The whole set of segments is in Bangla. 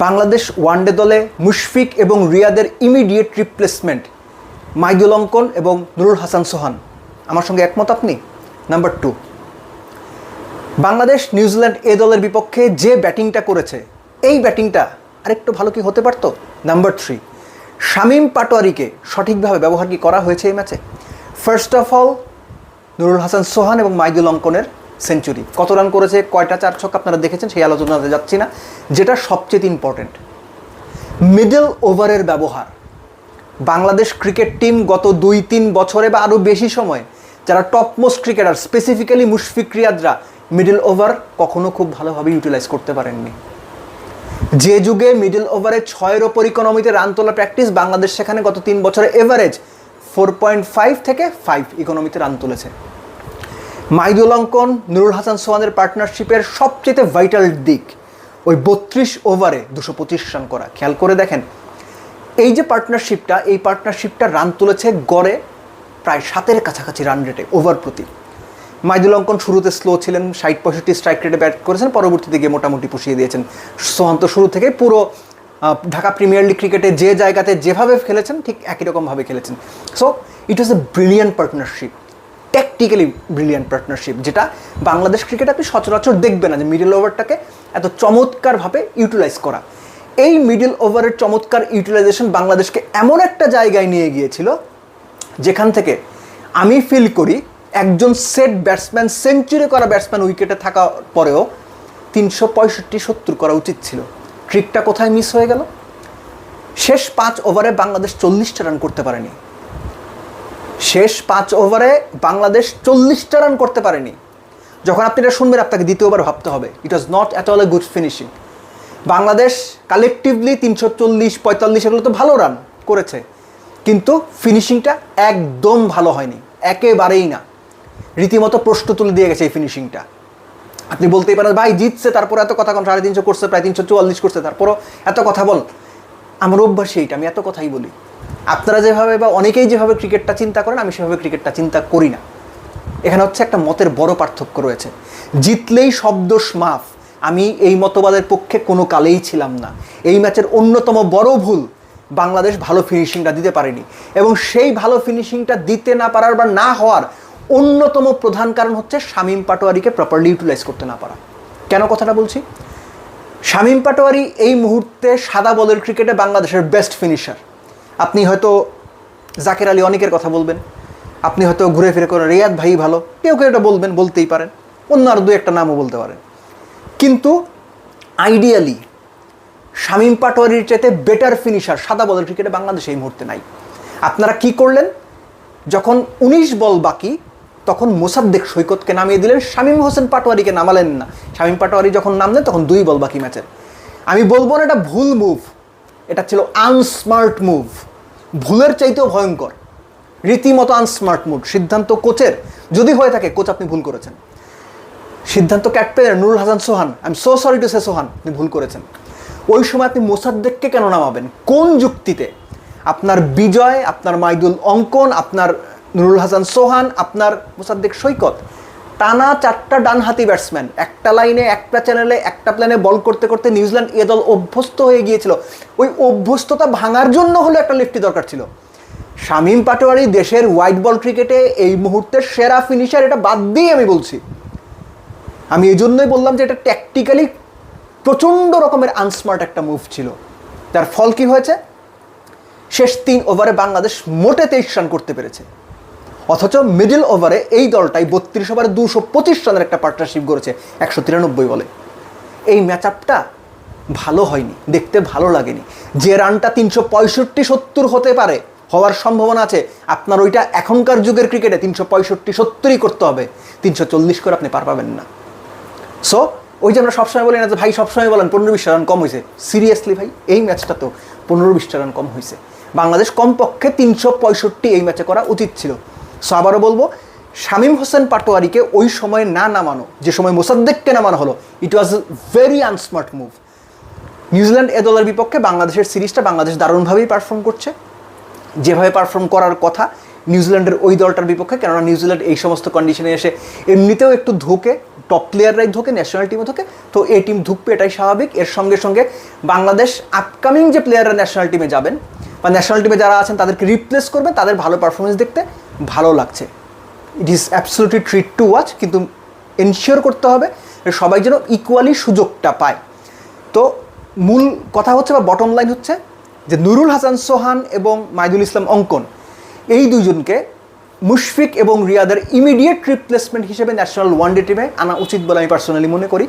বাংলাদেশ ওয়ানডে দলে মুশফিক এবং রিয়াদের ইমিডিয়েট রিপ্লেসমেন্ট মাইদুল অঙ্কন এবং নুরুল হাসান সোহান। আমার সঙ্গে একমত আপনি? Number two Bangladesh New Zealand A দলের বিপক্ষে যে ব্যাটিংটা করেছে, এই ব্যাটিংটা আরেকটু ভালো কি হতে পারতো? নাম্বার থ্রি শামীম পাটোয়ারিকে সঠিকভাবে ব্যবহার কি করা হয়েছে এই ম্যাচে? First of all Nurul Hasan Sohan এবং মাইদুল অঙ্কনের সেঞ্চুরি। কত রান করেছে, কয়টা চার ছক আপনারা দেখেছেন, সেই আলোচনাতে যাচ্ছি না। যেটা সবচেয়ে ইম্পর্টেন্ট মিডল ওভারের ব্যবহার। বাংলাদেশ ক্রিকেট টিম গত দুই, তিন বছরে বা আরও বেশি সময় যারা top most cricketer specifically Mushfiq রিয়াদরা middle over কখনো খুব ভালোভাবে ইউটিলাইজ করতে পারেননি। যে যুগে মিডল ওভারে ছয়ের ওপর ইকোনমিতে রান তোলা প্র্যাকটিস বাংলাদেশ সেখানে গত তিন বছরে এভারেজ ফোর পয়েন্ট ফাইভ থেকে ফাইভ ইকোনমিতে রান তুলেছে। মাইদুল অঙ্কন, নুরুল হাসান সোহানের পার্টনারশিপের সবচেয়ে ভাইটাল দিক। ওই বত্রিশ ওভারে দুশো পঁচিশ রান করা। খেয়াল করে দেখেন, এই যে পার্টনারশিপটা এই পার্টনারশিপটা রান তুলেছে গড়ে প্রায় সাতের কাছাকাছি রান রেটে ওভার প্রতি। মাইদুল অঙ্কন শুরুতে স্লো ছিলেন, ষাট পঁয়ষট্টি স্ট্রাইক রেটে ব্যাট করেছেন, পরবর্তীতে গিয়ে মোটামুটি পুষিয়ে দিয়েছেন। সোহান তো শুরু থেকে পুরো ঢাকা প্রিমিয়ার লিগ ক্রিকেটে যে জায়গাতে যেভাবে খেলেছেন, ঠিক একই রকমভাবে খেলেছেন। So it was a brilliant partnership tactically brilliant partnership যেটা বাংলাদেশ ক্রিকেট আপনি সচরাচর দেখবেন না যে মিডল ওভারটাকে এত চমৎকারভাবে ইউটিলাইজ করা। এই মিডল ওভারের চমৎকার ইউটিলাইজেশন বাংলাদেশকে এমন একটা জায়গায় নিয়ে গিয়েছিল, যেখান থেকে আমি ফিল করি একজন সেট ব্যাটসম্যান সেঞ্চুরি করা ব্যাটসম্যান উইকেটে থাকা পরেও তিনশো পঁয়ষট্টি সত্তর করা উচিত ছিল। ট্রিকটা কোথায় মিস হয়ে গেল? শেষ পাঁচ ওভারে বাংলাদেশ চল্লিশটা রান করতে পারেনি। শেষ পাঁচ ওভারে বাংলাদেশ চল্লিশটা রান করতে পারেনি। যখন আপনি এটা শুনবেন, আপনাকে দ্বিতীয়বার ভাবতে হবে। It was not at all a good finishing Bangladesh collectively তিনশো চল্লিশ, পঁয়তাল্লিশ এগুলো তো ভালো রান করেছে। কিন্তু ফিনিশিংটা একদম ভালো হয়নি। একেবারেই না। রীতিমতো প্রশ্ন তুলে দিয়ে গেছে এই ফিনিশিংটা আপনি বলতেই পারেন, ভাই, জিতছে তারপর এত কথা কোন, সাড়ে তিনশো করছে, প্রায় তিনশো চুয়াল্লিশ করছে, তারপরও এত কথা বল। আমার অভ্যাস এইটা, আমি এত কথাই বলি। আপনারা যেভাবে বা অনেকেই যেভাবে ক্রিকেটটা চিন্তা করেন, আমি সেভাবে ক্রিকেটটা চিন্তা করি না। এখানে হচ্ছে একটা মতের বড় পার্থক্য রয়েছে। জিতলেই শব্দোষ মাফ। আমি এই মতবাদের পক্ষে কোনো কালেই ছিলাম না। এই ম্যাচের অন্যতম বড় ভুল, বাংলাদেশ ভালো ফিনিশিংটা দিতে পারেনি। এবং সেই ভালো ফিনিশিংটা দিতে না পারার বা না হওয়ার অন্যতম প্রধান কারণ হচ্ছে শামীম পাটোয়ারিকে প্রপারলি ইউটিলাইজ করতে না পারা। কেন কথাটা বলছি? শামীম পাটোয়ারি এই মুহূর্তে সাদা বলের ক্রিকেটে বাংলাদেশের বেস্ট ফিনিশার আপনি হয়তো জাকের আলী অনেকের কথা বলবেন। আপনি হয়তো ঘুরে ফিরে করেন রিয়াদ ভাই ভালো, কেউ কেউ এটা বলবেন, বলতেই পারেন। অন্য আর দু একটা নামও বলতে পারেন। কিন্তু আইডিয়ালি শামীম পাটোয়ারির চাইতে বেটার ফিনিশার সাদা বলের ক্রিকেটে বাংলাদেশে এই মুহূর্তে নাই। আপনারা কি করলেন? যখন উনিশ বল বাকি, তখন মোসাদ্দেক সৈকতকে নামিয়ে দিলেন, শামীম হোসেন পাটোয়ারিকে নামালেন না। শামীম পাটোয়ারি যখন নামলেন, তখন দুই বল বাকি ম্যাচের। আমি বলব না এটা ভুল মুভ এটা ছিল আনস্মার্ট মুভ ভুলের চাইতেও ভয়ঙ্কর। রীতিমতো আনস্মার্ট মুভ সিদ্ধান্ত কোচের। যদি হয়ে থাকে, কোচ আপনি ভুল করেছেন। সিদ্ধান্ত captain Nurul Hasan Sohan I am so sorry to say Sohan, আপনি ভুল করেছেন। ওই সময় আপনি মোসাদ্দেককে কেন নামাবেন? কোন যুক্তিতে? আপনার বিজয়, আপনার মাইদুল অঙ্কন, আপনার নুরুল হাসান সোহান, আপনার মোসাদ্দেক সৈকত। টানা চারটা ডানহাতি ব্যাটসম্যান একটা লাইনে একটা চ্যানেলে একটা প্ল্যানে বল করতে করতে নিউজিল্যান্ড এ দল অভ্যস্ত হয়ে গিয়েছিল। ওই অভ্যস্ততা ভাঙার জন্য হলো একটা লেফটি দরকার ছিল। শামীম পাটোয়ারি দেশের হোয়াইট বল ক্রিকেটে এই মুহূর্তের সেরা ফিনিশার এটা বাদ দিয়ে আমি বলছি। আমি এই জন্যই বললাম যে এটা ট্যাকটিক্যালি প্রচণ্ড রকমের আনস্মার্ট একটা মুভ ছিল। তার ফল কি হয়েছে? শেষ তিন ওভারে বাংলাদেশ মোটে তেইশ রান করতে পেরেছে। অথচ মিডল ওভারে এই দলটাই বত্রিশ ওভারে দুশো পঁচিশ রানের একটা পার্টনারশিপ করেছে একশো তিরানব্বই বলে। এই ম্যাচ আপটা ভালো হয়নি, দেখতে ভালো লাগেনি। যে রানটা তিনশো পঁয়ষট্টি সত্তর হতে পারে, হওয়ার সম্ভাবনা আছে, আপনার ওইটা এখনকার যুগের ক্রিকেটে তিনশো পঁয়ষট্টি সত্তরই করতে হবে, তিনশো চল্লিশ করে আপনি পার পাবেন না। সো ওই যে আমরা সবসময় বলি না যে, ভাই, সবসময় বলেন পনেরো বিশটা রান কম হয়েছে। সিরিয়াসলি ভাই, এই ম্যাচটা তো পনেরো বিশটা রান কম হয়েছে। বাংলাদেশ কমপক্ষে তিনশো পঁয়ষট্টি এই ম্যাচে করা উচিত ছিল। সো আবারও বলব, শামীম হোসেন পাটোয়ারিকে ওই সময় না নামানো, যে সময় মোসাদ্দেককে নামানো হলো it was very unsmart move New Zealand A দলের বিপক্ষে বাংলাদেশের সিরিজটা বাংলাদেশ দারুণভাবেই পারফর্ম করছে। যেভাবে পারফর্ম করার কথা নিউজিল্যান্ডের ওই দলটার বিপক্ষে, কেননা নিউজিল্যান্ড এই সমস্ত কন্ডিশনে এসে এমনিতেও একটু ধোকে টপ প্লেয়াররাই ধোকে ন্যাশনাল টিমে ধোকে। তো এই টিম ধুকবে, এটাই স্বাভাবিক। এর সঙ্গে সঙ্গে বাংলাদেশ আপকামিং যে প্লেয়াররা ন্যাশনাল টিমে যাবেন, বা ন্যাশনাল টিমে যারা আছেন, তাদেরকে রিপ্লেস করবে, তাদের ভালো পারফরমেন্স দেখতে ভালো লাগছে। It is absolutely treat to watch কিন্তু এনশিওর করতে হবে সবাই যেন ইকুয়ালি সুযোগটা পায়। তো মূল কথা হচ্ছে, বা বটম লাইন হচ্ছে, যে নুরুল হাসান সোহান এবং মাইদুল ইসলাম অঙ্কন, এই দুজনকে মুশফিক এবং রিয়াদের ইমিডিয়েট রিপ্লেসমেন্ট হিসেবে ন্যাশনাল ওয়ানডে টিমে আনা উচিত বলে আমি পার্সোনালি মনে করি।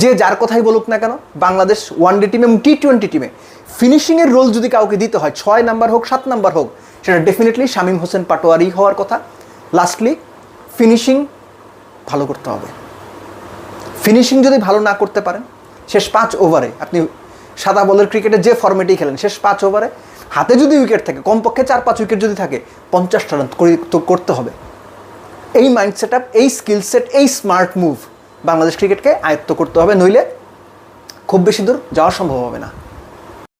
যে যার কথাই বলুক না কেন, বাংলাদেশ ওয়ানডে টিম এবং টি টোয়েন্টি টিমে ফিনিশিংয়ের রোল যদি কাউকে দিতে হয়, ছয় নাম্বার হোক, সাত নাম্বার হোক, সেটা ডেফিনেটলি শামীম হোসেন পাটোয়ারি হওয়ার কথা। লাস্টলি ফিনিশিং ভালো করতে হবে। ফিনিশিং যদি ভালো না করতে পারেন, শেষ পাঁচ ওভারে আপনি সাদা বলের ক্রিকেটে যে ফর্মেটেই খেলেন, শেষ পাঁচ ওভারে হাতে যদি উইকেট থাকে, কমপক্ষে চার, পাঁচ উইকেট যদি থাকে, পঞ্চাশটা রান করতে হবে। এই মাইন্ডসেট আপ এই স্কিল সেট এই স্মার্ট মুভ বাংলাদেশ ক্রিকেটকে আয়ত্ত করতে হবে, নইলে খুব বেশি দূর যাওয়া সম্ভব হবে না।